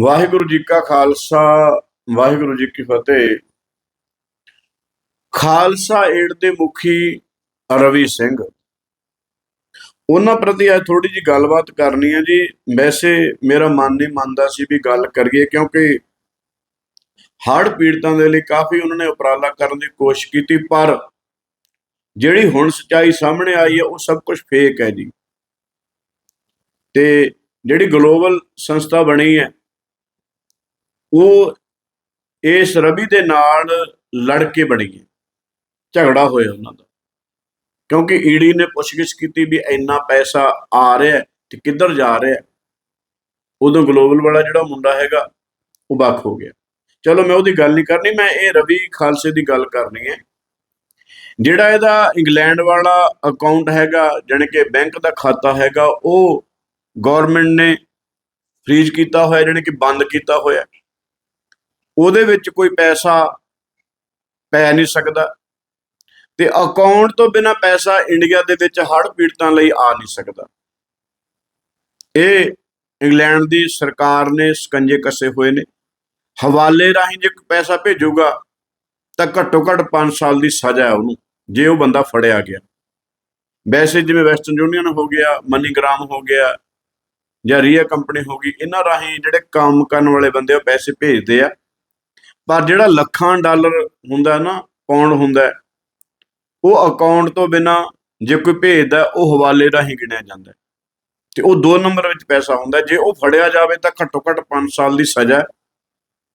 ਵਾਹਿਗੁਰੂ ਜੀ ਕਾ ਖਾਲਸਾ, ਵਾਹਿਗੁਰੂ ਜੀ ਕੀ ਫਤਿਹ। ਖਾਲਸਾ ਏਡ ਦੇ ਮੁਖੀ ਰਵੀ ਸਿੰਘ। ਉਹਨਾਂ ਪ੍ਰਤੀ ਅੱਜ ਥੋੜੀ ਜੀ ਗੱਲਬਾਤ ਕਰਨੀ ਹੈ ਜੀ। ਵੈਸੇ ਮੇਰਾ ਮਨ ਨਹੀਂ ਮੰਨਦਾ ਸੀ ਵੀ ਗੱਲ ਕਰੀਏ, ਕਿਉਂਕਿ ਹੜ੍ਹ ਪੀੜਤਾਂ ਦੇ ਲਈ ਕਾਫੀ ਉਹਨਾਂ ਨੇ ਉਪਰਾਲਾ ਕਰਨ ਦੀ ਕੋਸ਼ਿਸ਼ ਕੀਤੀ, ਪਰ ਜਿਹੜੀ ਹੁਣ ਸੱਚਾਈ ਸਾਹਮਣੇ ਆਈ ਹੈ, ਉਹ ਸਭ ਕੁਝ ਫੇਕ ਹੈ ਜੀ। ਤੇ ਜਿਹੜੀ ਗਲੋਬਲ ਸੰਸਥਾ ਬਣੀ ਹੈ ਉਹ ਇਸ ਰਵੀ ਦੇ ਨਾਲ ਲੜ ਕੇ ਬਣੀ ਹੈ। ਝਗੜਾ ਹੋਇਆ ਉਹਨਾਂ ਦਾ। ਕਿਉਂਕਿ ਈਡੀ ਨੇ ਪੁੱਛਗਿੱਛ ਕੀਤੀ ਵੀ ਇੰਨਾ ਪੈਸਾ ਆ ਰਿਹਾ ਹੈ ਤੇ ਕਿੱਧਰ ਜਾ ਰਿਹਾ ਉਦੋਂ ਗਲੋਬਲ ਵਾਲਾ ਜਿਹੜਾ ਮੁੰਡਾ ਹੈਗਾ, ਉਹ ਵੱਖ ਹੋ ਗਿਆ। ਚਲੋ ਮੈਂ ਉਹਦੀ ਗੱਲ ਨਹੀਂ ਕਰਨੀ, ਮੈਂ ਇਹ ਰਵੀ ਖਾਲਸੇ ਦੀ ਗੱਲ ਕਰਨੀ ਹੈ। ਜਿਹੜਾ ਇਹਦਾ ਇੰਗਲੈਂਡ ਵਾਲਾ ਅਕਾਊਂਟ ਹੈਗਾ, ਜਾਣੀ ਕਿ ਬੈਂਕ ਦਾ ਖਾਤਾ ਹੈਗਾ, ਉਹ ਗਵਰਨਮੈਂਟ ਨੇ ਫ੍ਰੀਜ਼ ਕੀਤਾ ਹੋਇਆ, ਜਾਣੀ ਕਿ ਬੰਦ ਕੀਤਾ ਹੋਇਆ। ਉਹਦੇ ਵਿੱਚ ਕੋਈ ਪੈਸਾ ਪੈ ਨਹੀਂ ਸਕਦਾ। ਤੇ ਅਕਾਊਂਟ ਤੋਂ ਬਿਨਾ ਪੈਸਾ ਇੰਡੀਆ ਦੇ ਵਿੱਚ ਹੜ੍ਹ ਪੀੜਤਾਂ ਲਈ ਆ ਨਹੀਂ ਸਕਦਾ। ਇਹ ਇੰਗਲੈਂਡ ਦੀ ਸਰਕਾਰ ਨੇ ਸਕੰਜੇ ਕੱਸੇ ਹੋਏ ਨੇ। ਹਵਾਲੇ ਰਾਹੀਂ ਜੇ ਪੈਸਾ ਭੇਜੂਗਾ, ਤਾਂ ਘੱਟੋ ਘੱਟ 5 ਸਾਲ ਦੀ ਸਜ਼ਾ ਹੈ ਉਹਨੂੰ, ਜੇ ਉਹ ਬੰਦਾ ਫੜਿਆ ਗਿਆ। ਵੈਸੇ ਜਿਵੇਂ ਵੈਸਟਰਨ ਯੂਨੀਅਨ ਹੋ ਗਿਆ ਮਨੀਗ੍ਰਾਮ ਹੋ ਗਿਆ, ਜਾਂ ਰੀਆ ਕੰਪਨੀ ਹੋ ਗਈ, ਇਹਨਾਂ ਰਾਹੀਂ ਜਿਹੜੇ ਕੰਮ ਕਰਨ ਵਾਲੇ ਬੰਦੇ ਉਹ ਪੈਸੇ ਭੇਜਦੇ ਆ। ਪਰ ਜਿਹੜਾ ਲੱਖਾਂ ਡਾਲਰ ਹੁੰਦਾ ਨਾ ਪਾਉਂਡ ਹੁੰਦਾ ਉਹ ਅਕਾਊਂਟ ਤੋਂ ਬਿਨਾ ਜੇ ਕੋਈ ਭੇਜਦਾ, ਉਹ ਹਵਾਲੇ ਰਾਹੀਂ ਗਿਣਿਆ ਜਾਂਦਾ ਤੇ ਉਹ ਦੋ ਨੰਬਰ ਵਿੱਚ ਪੈਸਾ ਹੁੰਦਾ ਜੇ ਉਹ ਫੜਿਆ ਜਾਵੇ ਤਾਂ ਘੱਟੋ ਘੱਟ 5 ਸਾਲ ਦੀ ਸਜ਼ਾ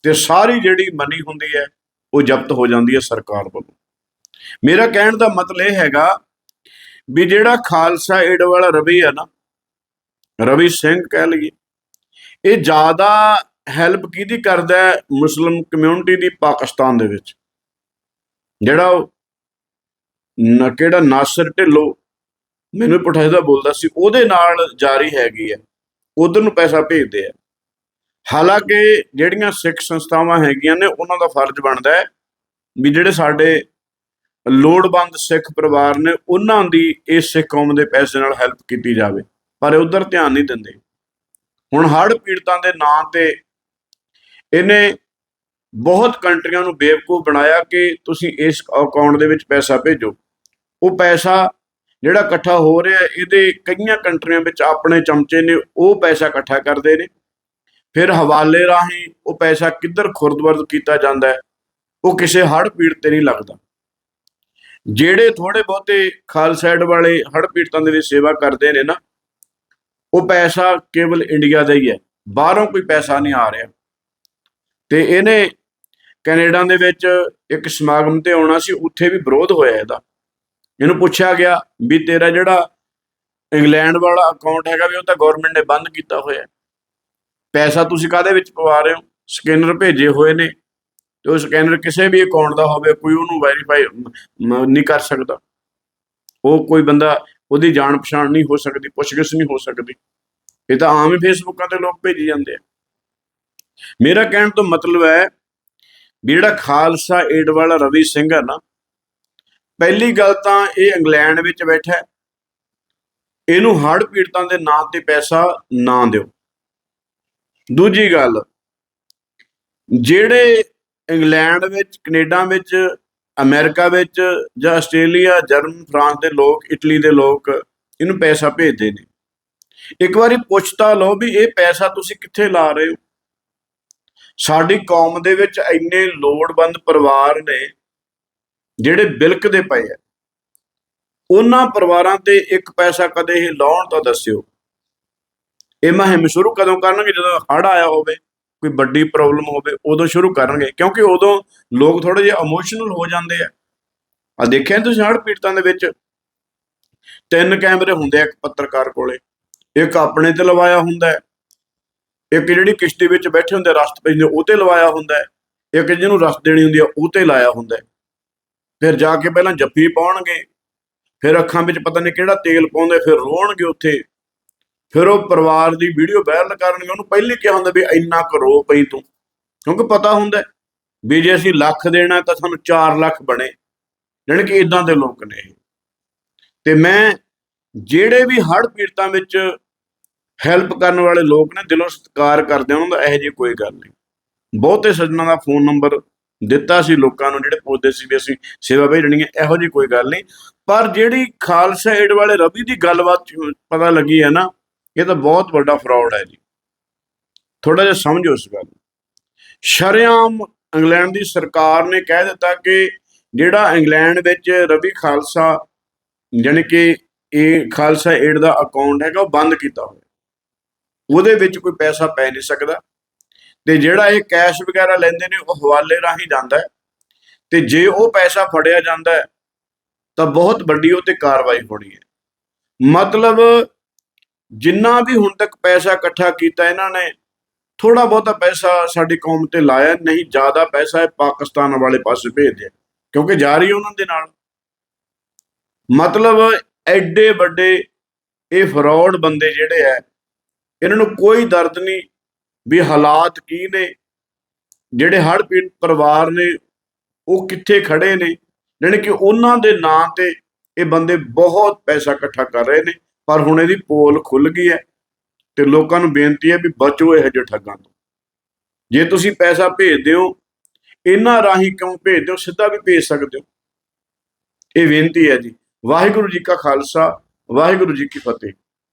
ਤੇ ਸਾਰੀ ਜਿਹੜੀ ਮਨੀ ਹੁੰਦੀ ਹੈ, ਉਹ ਜ਼ਬਤ ਹੋ ਜਾਂਦੀ ਹੈ ਸਰਕਾਰ ਵੱਲੋਂ। ਮੇਰਾ ਕਹਿਣ ਦਾ ਮਤਲਬ ਇਹ ਹੈਗਾ ਵੀ ਜਿਹੜਾ ਖਾਲਸਾ ਏਡ ਵਾਲਾ ਰਵੀ ਹੈ ਨਾ, ਰਵੀ ਸਿੰਘ ਕਹਿ ਲਈਏ, ਇਹ ਜ਼ਿਆਦਾ ਹੈਲਪ ਕਿਹਦੀ ਕਰਦਾ ਹੈ? ਮੁਸਲਮ ਕਮਿਊਨਿਟੀ ਦੀ ਪਾਕਿਸਤਾਨ ਦੇ ਵਿੱਚ। ਜਿਹੜਾ ਉਹ ਕਿਹੜਾ ਨਾਸਰ ਢਿੱਲੋਂ ਮੈਨੂੰ ਪਠਾਏ ਬੋਲਦਾ ਸੀ, ਉਹਦੇ ਨਾਲ ਜਾਰੀ ਹੈਗੀ ਹੈ। ਉਧਰ ਨੂੰ ਪੈਸਾ ਭੇਜਦੇ ਆ। ਹਾਲਾਂਕਿ ਜਿਹੜੀਆਂ ਸਿੱਖ ਸੰਸਥਾਵਾਂ ਹੈਗੀਆਂ ਨੇ, ਉਹਨਾਂ ਦਾ ਫਰਜ਼ ਬਣਦਾ ਹੈ ਵੀ ਜਿਹੜੇ ਸਾਡੇ ਲੋੜਵੰਦ ਸਿੱਖ ਪਰਿਵਾਰ ਨੇ, ਉਹਨਾਂ ਦੀ ਇਸ ਸਿੱਖ ਕੌਮ ਦੇ ਪੈਸੇ ਨਾਲ ਹੈਲਪ ਕੀਤੀ ਜਾਵੇ। ਪਰ ਉਧਰ ਧਿਆਨ ਨਹੀਂ ਦਿੰਦੇ। ਹੁਣ ਹੜ੍ਹ ਪੀੜਤਾਂ ਦੇ ਨਾਂ ਤੇ ਇਹਨੇ ਬਹੁਤ ਕੰਟਰੀਆਂ ਨੂੰ ਬੇਵਕੂਫ ਬਣਾਇਆ ਕਿ ਤੁਸੀਂ ਇਸ ਅਕਾਊਂਟ ਦੇ ਵਿੱਚ ਪੈਸਾ ਭੇਜੋ। ਉਹ ਪੈਸਾ ਜਿਹੜਾ ਇਕੱਠਾ ਹੋ ਰਿਹਾ, ਇਹਦੇ ਕਈਆਂ ਕੰਟਰੀਆਂ ਵਿੱਚ ਆਪਣੇ ਚਮਚੇ ਨੇ, ਉਹ ਪੈਸਾ ਇਕੱਠਾ ਕਰਦੇ ਨੇ। ਫਿਰ ਹਵਾਲੇ ਰਾਹੀਂ ਉਹ ਪੈਸਾ ਕਿੱਧਰ ਖੁਰਦਵਰਦ ਕੀਤਾ ਜਾਂਦਾ ਹੈ, ਉਹ ਕਿਸੇ ਹੜ੍ਹ ਪੀੜ ਤੇ ਨਹੀਂ ਲੱਗਦਾ। ਜਿਹੜੇ ਥੋੜੇ ਬਹੁਤੇ ਖਾਲਸਾਈਡ ਵਾਲੇ ਹੜ੍ਹ ਪੀੜਤਾਂ ਦੇ ਵਿੱਚ ਸੇਵਾ ਕਰਦੇ ਨੇ ਨਾ, ਉਹ ਪੈਸਾ ਕੇਵਲ ਇੰਡੀਆ ਦਾ ਹੀ ਹੈ, ਬਾਹਰੋਂ ਕੋਈ ਪੈਸਾ ਨਹੀਂ ਆ ਰਿਹਾ। ਤੇ ਇਹਨੇ ਕੈਨੇਡਾ ਦੇ ਵਿੱਚ ਇੱਕ ਸਮਾਗਮ ਤੇ ਆਉਣਾ ਸੀ, ਉੱਥੇ ਵੀ ਵਿਰੋਧ ਹੋਇਆ ਇਹਦਾ। ਇਹਨੂੰ ਪੁੱਛਿਆ ਗਿਆ ਵੀ ਤੇਰਾ ਜਿਹੜਾ ਇੰਗਲੈਂਡ ਵਾਲਾ ਅਕਾਊਂਟ ਹੈਗਾ ਵੀ ਉਹ ਤਾਂ ਗਵਰਨਮੈਂਟ ਨੇ ਬੰਦ ਕੀਤਾ ਹੋਇਆ ਪੈਸਾ ਤੁਸੀਂ ਕਾਦੇ ਵਿੱਚ ਪਵਾ ਰਹੇ ਹੋ? ਸਕੈਨਰ ਭੇਜੇ ਹੋਏ ਨੇ ਤੇ ਉਹ ਸਕੈਨਰ ਕਿਸੇ ਵੀ ਅਕਾਊਂਟ ਦਾ ਹੋਵੇ, ਕੋਈ ਉਹਨੂੰ ਵੈਰੀਫਾਈ ਨਹੀਂ ਕਰ ਸਕਦਾ। ਉਹ ਕੋਈ ਬੰਦਾ ਉਹਦੀ ਜਾਣ ਪਛਾਣ ਨਹੀਂ ਹੋ ਸਕਦੀ, ਪੁੱਛਗਿੱਛ ਨਹੀਂ ਹੋ ਸਕਦੀ। ਇਹ ਤਾਂ ਆਮ ਹੀ ਫੇਸਬੁੱਕਾਂ ਤੇ ਲੋਕ ਭੇਜੀ ਜਾਂਦੇ ਆ। ਮੇਰਾ ਕਹਿਣ ਤੋਂ ਮਤਲਬ ਹੈ ਵੀ ਜਿਹੜਾ ਖਾਲਸਾ ਏਡ ਵਾਲਾ ਰਵੀ ਸਿੰਘ ਹੈ ਨਾ, ਪਹਿਲੀ ਗੱਲ ਤਾਂ ਇਹ ਇੰਗਲੈਂਡ ਵਿੱਚ ਬੈਠਾ ਹੈ। ਇਹਨੂੰ ਹੜ੍ਹ ਪੀੜਤਾਂ ਦੇ ਨਾਂ ਤੇ ਪੈਸਾ ਨਾ ਦਿਓ। ਦੂਜੀ ਗੱਲ, ਜਿਹੜੇ ਇੰਗਲੈਂਡ ਵਿੱਚ, ਕੈਨੇਡਾ ਵਿੱਚ, ਅਮਰੀਕਾ ਵਿੱਚ ਜਾਂ ਆਸਟ੍ਰੇਲੀਆ, ਜਰਮਨ, ਫਰਾਂਸ ਦੇ ਲੋਕ, ਇਟਲੀ ਦੇ ਲੋਕ ਇਹਨੂੰ ਪੈਸਾ ਭੇਜਦੇ ਨੇ। ਇੱਕ ਵਾਰੀ ਪੁੱਛਤਾ ਲਓ ਵੀ ਇਹ ਪੈਸਾ ਤੁਸੀਂ ਕਿੱਥੇ ਲਾ ਰਹੇ ਹੋ? ਸਾਡੀ ਕੌਮ ਦੇ ਵਿੱਚ ਇੰਨੇ ਲੋੜਵੰਦ ਪਰਿਵਾਰ ਨੇ ਜਿਹੜੇ ਬਿਲਕਦੇ ਪਏ ਆ। ਉਹਨਾਂ ਪਰਿਵਾਰਾਂ ਤੇ ਇੱਕ ਪੈਸਾ ਕਦੇ ਇਹ ਲਾਉਣ ਤਾਂ ਦੱਸਿਓ। ਇਹ ਮੁਹਿੰਮ ਸ਼ੁਰੂ ਕਦੋਂ ਕਰਨਗੇ? ਜਦੋਂ ਹੜ੍ਹ ਆਇਆ ਹੋਵੇ, ਕੋਈ ਵੱਡੀ ਪ੍ਰੋਬਲਮ ਹੋਵੇ, ਉਦੋਂ ਸ਼ੁਰੂ ਕਰਨਗੇ। ਕਿਉਂਕਿ ਉਦੋਂ ਲੋਕ ਥੋੜੇ ਜਿਹਾ ਇਮੋਸ਼ਨਲ ਹੋ ਜਾਂਦੇ ਆ। ਆ ਦੇਖਿਆ ਤੁਸੀਂ ਹੜ੍ਹ ਪੀੜਤਾਂ ਦੇ ਵਿੱਚ? ਤਿੰਨ ਕੈਮਰੇ ਹੁੰਦੇ ਆ ਇੱਕ ਪੱਤਰਕਾਰ ਕੋਲੇ। ਇੱਕ ਆਪਣੇ ਤੇ ਲਵਾਇਆ ਹੁੰਦਾ ਹੈ। ਇੱਕ ਜਿਹੜੀ ਕਿਸ਼ਤੀ ਵਿੱਚ ਬੈਠੇ ਹੁੰਦੇ ਰਸਤ ਪੈਂਦੇ ਉਹ ਤੇ ਲਵਾਇਆ ਹੁੰਦਾ ਹੈ। ਇੱਕ ਜਿਹਨੂੰ ਰਸਤ ਦੇਣੀ ਹੁੰਦੀ ਆ, ਉਹ ਤੇ ਲਾਇਆ ਹੁੰਦਾ ਹੈ। ਫਿਰ ਜਾ ਕੇ ਪਹਿਲਾਂ ਜੱਫੀ ਪਾਉਣਗੇ, ਫਿਰ ਅੱਖਾਂ ਵਿੱਚ ਪਤਾ ਨਹੀਂ ਕਿਹੜਾ ਤੇਲ ਪਾਉਂਦੇ, ਫਿਰ ਰੋਣਗੇ ਉੱਥੇ। ਫਿਰ ਉਹ ਪਰਿਵਾਰ ਦੀ ਵੀਡੀਓ ਵਾਇਰਲ ਕਰਨਗੇ, ਉਹਨੂੰ ਪਹਿਲੇ ਕਿਹਾ ਹੁੰਦਾ ਵੀ ਇੰਨਾ ਕਰੋ ਪਈ ਤੂੰ। ਕਿਉਂਕਿ ਪਤਾ ਹੁੰਦਾ ਵੀ ਜੇ ਅਸੀਂ ਲੱਖ ਦੇਣਾ ਤਾਂ ਸਾਨੂੰ 4 ਲੱਖ ਬਣੇ, ਜਾਣੀ ਕਿ ਇਦਾਂ ਦੇ ਲੋਕ ਨੇ ਇਹ। ਤੇ ਮੈਂ ਜਿਹੜੇ ਵੀ ਹੜ੍ਹ ਪੀੜਤਾਂ ਵਿੱਚ ਹੈਲਪ ਕਰਨ ਵਾਲੇ ਲੋਕ ਨੇ, ਦਿਲੋਂ ਸਤਿਕਾਰ ਕਰਦੇ ਆ, ਉਹਨਾਂ ਦਾ ਇਹੋ ਜਿਹੀ ਕੋਈ ਗੱਲ ਨਹੀਂ। ਬਹੁਤੇ ਸੱਜਣਾ ਦਾ ਫੋਨ ਨੰਬਰ ਦਿੱਤਾ ਸੀ ਲੋਕਾਂ ਨੂੰ, ਜਿਹੜੇ ਪੁੱਛਦੇ ਸੀ ਵੀ ਅਸੀਂ ਸੇਵਾ ਭੇਜਣੀ ਹੈ, ਇਹੋ ਜਿਹੀ ਕੋਈ ਗੱਲ ਨਹੀਂ। ਪਰ ਜਿਹੜੀ ਖਾਲਸਾ ਏਡ ਵਾਲੇ ਰਵੀ ਦੀ ਗੱਲਬਾਤ ਚ ਪਤਾ ਲੱਗੀ ਹੈ ਨਾ, ਇਹ ਤਾਂ ਬਹੁਤ ਵੱਡਾ ਫਰਾਡ ਹੈ ਜੀ। ਥੋੜਾ ਜਿਹਾ ਸਮਝੋ ਇਸ ਗੱਲ ਨੂੰ। ਸ਼ਰੇਆਮ ਇੰਗਲੈਂਡ ਦੀ ਸਰਕਾਰ ਨੇ ਕਹਿ ਦਿੱਤਾ ਕਿ ਜਿਹੜਾ ਇੰਗਲੈਂਡ ਵਿੱਚ ਰਵੀ ਖਾਲਸਾ, ਜਾਣੀ ਕਿ ਇਹ ਖਾਲਸਾ ਏਡ ਦਾ ਅਕਾਊਂਟ ਹੈਗਾ, ਉਹ ਬੰਦ ਕੀਤਾ ਹੋਇਆ। ਉਹਦੇ ਵਿੱਚ ਕੋਈ ਪੈਸਾ ਪੈ ਨਹੀਂ ਸਕਦਾ। ਤੇ ਜਿਹੜਾ ਇਹ ਕੈਸ਼ ਵਗੈਰਾ ਲੈਂਦੇ ਨੇ, ਉਹ ਹਵਾਲੇ ਰਾਹੀਂ ਜਾਂਦਾ ਹੈ। ਤੇ ਜੇ ਉਹ ਪੈਸਾ ਫੜਿਆ ਜਾਂਦਾ ਹੈ, ਤਾਂ ਬਹੁਤ ਵੱਡੀ ਉਹ ਤੇ ਕਾਰਵਾਈ ਹੋਣੀ ਹੈ। ਮਤਲਬ ਜਿੰਨਾ ਵੀ ਹੁਣ ਤੱਕ ਪੈਸਾ ਇਕੱਠਾ ਕੀਤਾ ਇਹਨਾਂ ਨੇ ਥੋੜਾ ਬਹੁਤਾ ਪੈਸਾ ਸਾਡੀ ਕੌਮ ਤੇ ਲਾਇਆ, ਨਹੀਂ ਜ਼ਿਆਦਾ ਪੈਸਾ ਹੈ ਪਾਕਿਸਤਾਨ ਵਾਲੇ ਪਾਸੇ ਭੇਜਦੇ ਕਿਉਂਕਿ ਜਾ ਰਹੀ ਉਹਨਾਂ ਦੇ ਨਾਲ। ਮਤਲਬ ਐਡੇ ਵੱਡੇ ਇਹ ਫਰਾਡ ਬੰਦੇ ਜਿਹੜੇ ਐ ਇਹਨਾਂ ਨੂੰ ਕੋਈ ਦਰਦ ਨਹੀਂ, ਵੀ ਹਾਲਾਤ ਕੀ ਨੇ? ਜਿਹੜੇ ਹੜ੍ਹ ਪੀੜ ਪਰਿਵਾਰ ਨੇ, ਉਹ ਕਿੱਥੇ ਖੜੇ ਨੇ? ਜਾਣੀ ਕਿ ਉਹਨਾਂ ਦੇ ਨਾਂ ਤੇ ਇਹ ਬੰਦੇ ਬਹੁਤ ਪੈਸਾ ਇਕੱਠਾ ਕਰ ਰਹੇ ਨੇ, ਪਰ ਹੁਣ ਇਹਦੀ ਪੋਲ ਖੁੱਲ ਗਈ ਹੈ ਤੇ ਲੋਕਾਂ ਨੂੰ ਬੇਨਤੀ ਹੈ ਵੀ ਬਚੋ ਇਹੋ ਜਿਹੇ ਠੱਗਾਂ ਤੋਂ। ਜੇ ਤੁਸੀਂ ਪੈਸਾ ਭੇਜਦੇ ਹੋ, ਇਹਨਾਂ ਰਾਹੀਂ ਕਿਉਂ ਭੇਜਦੇ ਹੋ? ਸਿੱਧਾ ਵੀ ਭੇਜ ਸਕਦੇ ਹੋ। ਇਹ ਬੇਨਤੀ ਹੈ ਜੀ। ਵਾਹਿਗੁਰੂ ਜੀ ਕਾ ਖਾਲਸਾ, ਵਾਹਿਗੁਰੂ ਜੀ ਕੀ ਫਤਿਹ।